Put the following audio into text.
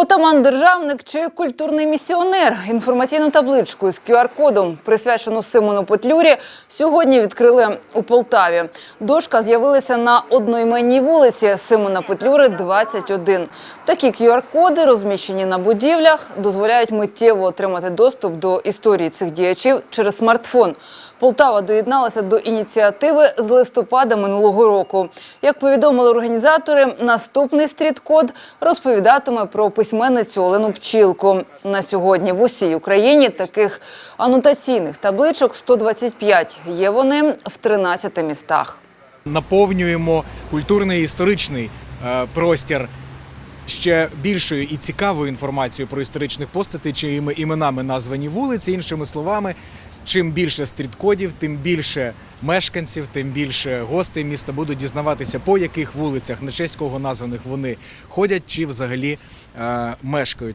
Отаман державник чи культурний місіонер інформаційну табличку з QR-кодом, присвячену Симону Петлюрі, сьогодні відкрили у Полтаві. Дошка з'явилася на одноіменній вулиці Симона Петлюри, 21. Такі QR-коди, розміщені на будівлях, дозволяють миттєво отримати доступ до історії цих діячів через смартфон. Полтава доєдналася до ініціативи з листопада минулого року. Як повідомили організатори, наступний стріт-код розповідатиме про письменницю Олену Пчілку. На сьогодні в усій Україні таких анотаційних табличок 125. Є вони в 13 містах. наповнюємо культурний і історичний е, простір ще більшою і цікавою інформацією про історичних постатей, чиїми іменами названі вулиці. Іншими словами, чим більше стріткодів, тим більше мешканців, тим більше гостей міста будуть дізнаватися, по яких вулицях, на честь кого названих вони ходять чи взагалі е, мешкають.